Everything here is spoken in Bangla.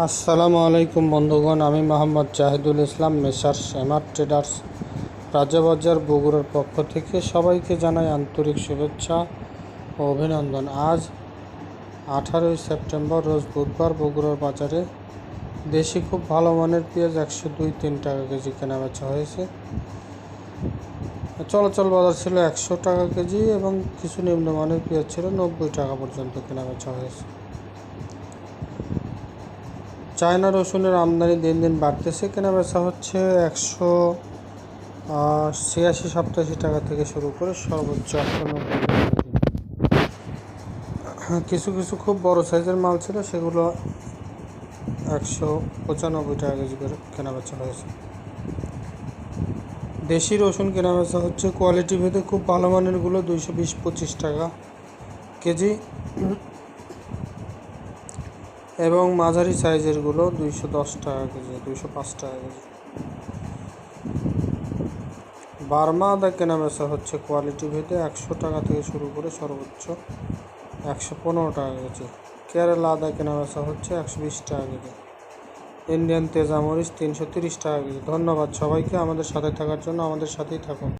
আসসালামু আলাইকুম বন্ধুগণ, আমি মোহাম্মদ জাহিদুল ইসলাম, মেসার শ্যামার ট্রেডার্স। রাজাবাজার বগুড়ার পক্ষ থেকে সবাইকে জানাই আন্তরিক শুভেচ্ছা ও অভিনন্দন। আজ আঠারোই সেপ্টেম্বর, রোজ বুধবার বগুড়ার বাজারে দেশি খুব ভালো মানের পেঁয়াজ একশো দুই, তিন টাকা কেজি কেনা বেচা হয়েছে। চলাচল বাজার ছিল একশো টাকা কেজি এবং কিছু নিম্নমানের পেঁয়াজ ছিল নব্বই টাকা পর্যন্ত কেনা বেচা হয়েছে। চায়না রসুনের আমদানি দিন দিন বাড়তেছে। কেনা বেচা হচ্ছে একশো ছিয়াশি, সাতাশি টাকা থেকে শুরু করে সর্বোচ্চ একশো নব্বই কিছু কিছু খুব বড় সাইজের মাল ছিল, সেগুলো একশো পঁচানব্বই টাকা কেজি করে কেনা বেচা হয়েছে। দেশি রসুন কেনা বেচা হচ্ছে কোয়ালিটি ভেদে খুব ভালো মানেরগুলো দুইশো বিশ, পঁচিশ টাকা কেজি। এবং মাঝারি সাইজেরগুলো দুইশো দশ টাকা কেজি, দুইশো পাঁচ টাকা কেজি। বার্মা আদা কেনা বেচা হচ্ছে কোয়ালিটি ভেদে একশো টাকা থেকে শুরু করে সর্বোচ্চ একশো পনেরো টাকা কেজি। কেরালা আদা কেনা বেচা হচ্ছে একশো বিশ টাকা কেজি। ইন্ডিয়ান তেজামরিচ তিনশো তিরিশ টাকা কেজি। ধন্যবাদ সবাইকে আমাদের সাথে থাকার জন্য, আমাদের সাথেই থাকুন।